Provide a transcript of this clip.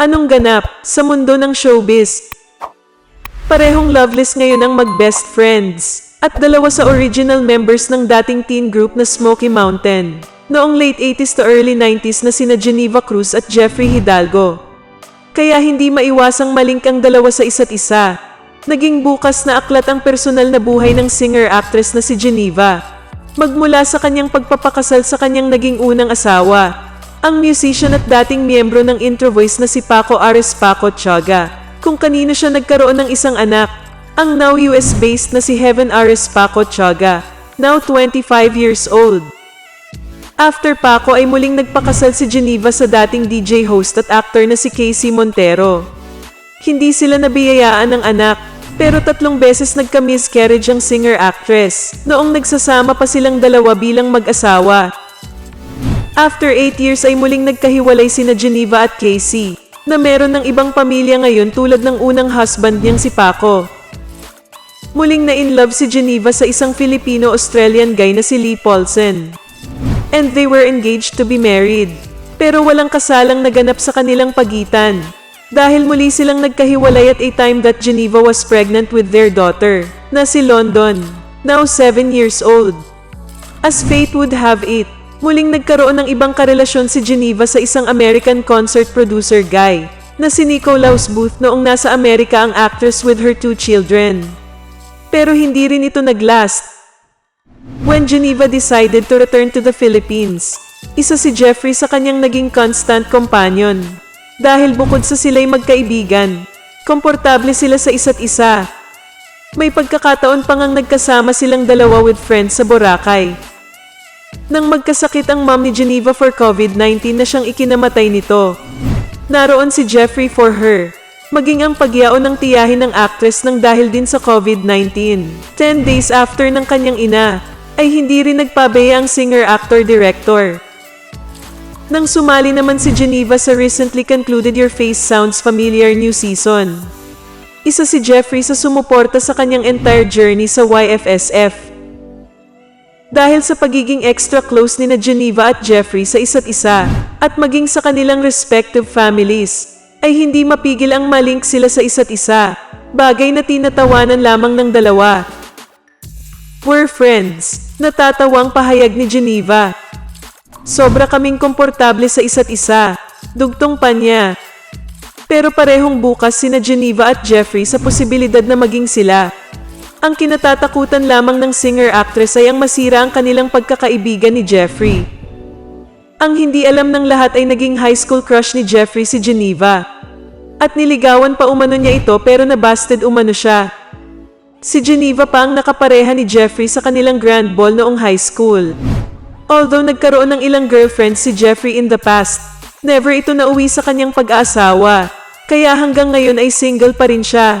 Anong ganap sa mundo ng showbiz? Parehong loveless ngayon ang mag-best friends at dalawa sa original members ng dating teen group na Smoky Mountain. Noong late 80s to early 90s na sina Geneva Cruz at Jeffrey Hidalgo. Kaya hindi maiwasang malink ang dalawa sa isa't isa. Naging bukas na aklat ang personal na buhay ng singer-actress na si Geneva. Magmula sa kanyang pagpapakasal sa kanyang naging unang asawa, ang musician at dating miyembro ng Intro Voice na si Paco Ares Paco Tiaga, kung kanino siya nagkaroon ng isang anak, ang now US-based na si Heaven Ares Paco Tiaga, now 25 years old. After Paco ay muling nagpakasal si Geneva sa dating DJ host at actor na si Casey Montero. Hindi sila nabiyayaan ng anak, pero tatlong beses nagka-miscarriage ang singer-actress, noong nagsasama pa silang dalawa bilang mag-asawa. After 8 years ay muling nagkahiwalay sina Geneva at Casey, na meron ng ibang pamilya ngayon tulad ng unang husband niyang si Paco. Muling na in love si Geneva sa isang Filipino-Australian guy na si Lee Paulsen and they were engaged to be married. Pero walang kasalang naganap sa kanilang pagitan. Dahil muli silang nagkahiwalay at a time that Geneva was pregnant with their daughter, na si London, now 7 years old. As fate would have it, muling nagkaroon ng ibang karelasyon si Geneva sa isang American concert producer guy, na si Nicolaus Booth noong nasa Amerika ang actress with her two children. Pero hindi rin ito naglast When Geneva decided to return to the Philippines, isa si Jeffrey sa kanyang naging constant companion. Dahil bukod sa sila'y magkaibigan, komportable sila sa isa't isa. May pagkakataon pa ngang nagkasama silang dalawa with friends sa Boracay. Nang magkasakit ang mom ni Geneva for COVID-19 na siyang ikinamatay nito. Naroon si Jeffrey for her. Maging ang pagyaon ng tiyahin ng actress ng dahil din sa COVID-19. 10 days after ng kanyang ina, ay hindi rin nagpabeya ang singer-actor-director. Nang sumali naman si Geneva sa recently concluded Your Face Sounds Familiar new season. Isa si Jeffrey sa sumuporta sa kanyang entire journey sa YFSF. Dahil sa pagiging extra close ni na Geneva at Jeffrey sa isa't isa, at maging sa kanilang respective families, ay hindi mapigil ang malink sila sa isa't isa, bagay na tinatawanan lamang ng dalawa. We're friends, natatawang pahayag ni Geneva. Sobra kaming komportable sa isa't isa, dugtong pa niya. Pero parehong bukas sina Geneva at Jeffrey sa posibilidad na maging sila. Ang kinatatakutan lamang ng singer-actress ay ang masira ang kanilang pagkakaibigan ni Jeffrey. Ang hindi alam ng lahat ay naging high school crush ni Jeffrey si Geneva. At niligawan pa umano niya ito pero nabasted umano siya. Si Geneva pa ang nakapareha ni Jeffrey sa kanilang grand ball noong high school. Although nagkaroon ng ilang girlfriends si Jeffrey in the past, never ito nauwi sa kanyang pag-aasawa. Kaya hanggang ngayon ay single pa rin siya.